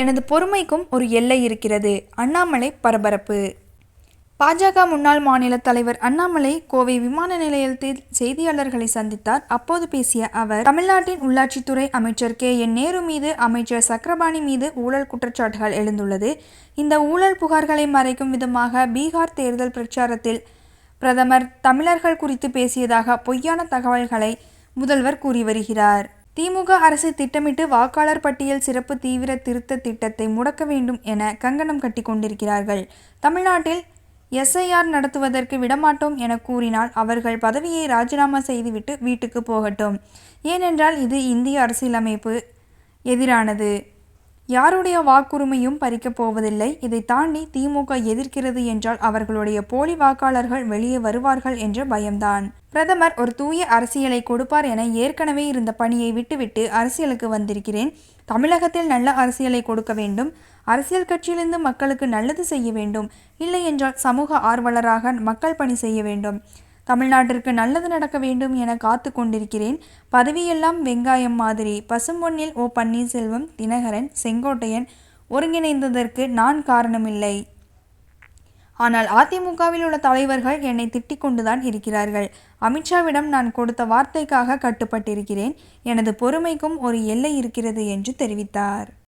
எனது பொறுமைக்கும் ஒரு எல்லை இருக்கிறது. அண்ணாமலை பரபரப்பு. பாஜக முன்னாள் மாநில தலைவர் அண்ணாமலை கோவை விமான நிலையத்தில் செய்தியாளர்களை சந்தித்தார். அப்போது பேசிய அவர் தமிழ்நாட்டின் உள்ளாட்சித்துறை அமைச்சர் கே. என். நேரு மீது அமைச்சர் சக்கரபாணி மீது ஊழல் குற்றச்சாட்டுகள் எழுந்துள்ளது. இந்த ஊழல் புகார்களை மறைக்கும் விதமாக பீகார் தேர்தல் பிரச்சாரத்தில் பிரதமர் தமிழர்கள் குறித்து பேசியதாக பொய்யான தகவல்களை முதல்வர் கூறி வருகிறார். திமுக அரசு திட்டமிட்டு வாக்காளர் பட்டியல் சிறப்பு தீவிர திருத்த திட்டத்தை முடக்க வேண்டும் என கங்கணம் கட்டி கொண்டிருக்கிறார்கள். தமிழ்நாட்டில் எஸ்ஐஆர் நடத்துவதற்கு விடமாட்டோம் என கூறினால் அவர்கள் பதவியை ராஜினாமா செய்துவிட்டு வீட்டுக்கு போகட்டும். ஏனென்றால் இது இந்திய அரசியலமைப்பு எதிரானது. யாருடைய வாக்குரிமையும் பறிக்கப் போவதில்லை. இதை தாண்டி திமுக எதிர்க்கிறது என்றால் அவர்களுடைய போலி வாக்காளர்கள் வெளியே வருவார்கள் என்ற பயம்தான். பிரதமர் ஒரு தூய அரசியலை கொடுப்பார் என ஏற்கனவே இருந்த பணியை விட்டுவிட்டு அரசியலுக்கு வந்திருக்கிறேன். தமிழகத்தில் நல்ல அரசியலை கொடுக்க வேண்டும். அரசியல் கட்சியிலிருந்து மக்களுக்கு நல்லது செய்ய வேண்டும். இல்லை என்றால் சமூக ஆர்வலராக மக்கள் பணி செய்ய வேண்டும். தமிழ்நாட்டிற்கு நல்லது நடக்க வேண்டும் என காத்து கொண்டிருக்கிறேன். பதவியெல்லாம் வெங்காயம் மாதிரி. பசும்பொன்னில் ஓ பன்னீர்செல்வம் தினகரன் செங்கோட்டையன் ஒருங்கிணைந்ததற்கு நான் காரணமில்லை. ஆனால் அதிமுகவில் உள்ள தலைவர்கள் என்னை திட்டிக் கொண்டுதான் இருக்கிறார்கள். அமித்ஷாவிடம் நான் கொடுத்த வார்த்தைக்காக கட்டுப்பட்டிருக்கிறேன். எனது பொறுமைக்கும் ஒரு எல்லை இருக்கிறது என்று தெரிவித்தார்.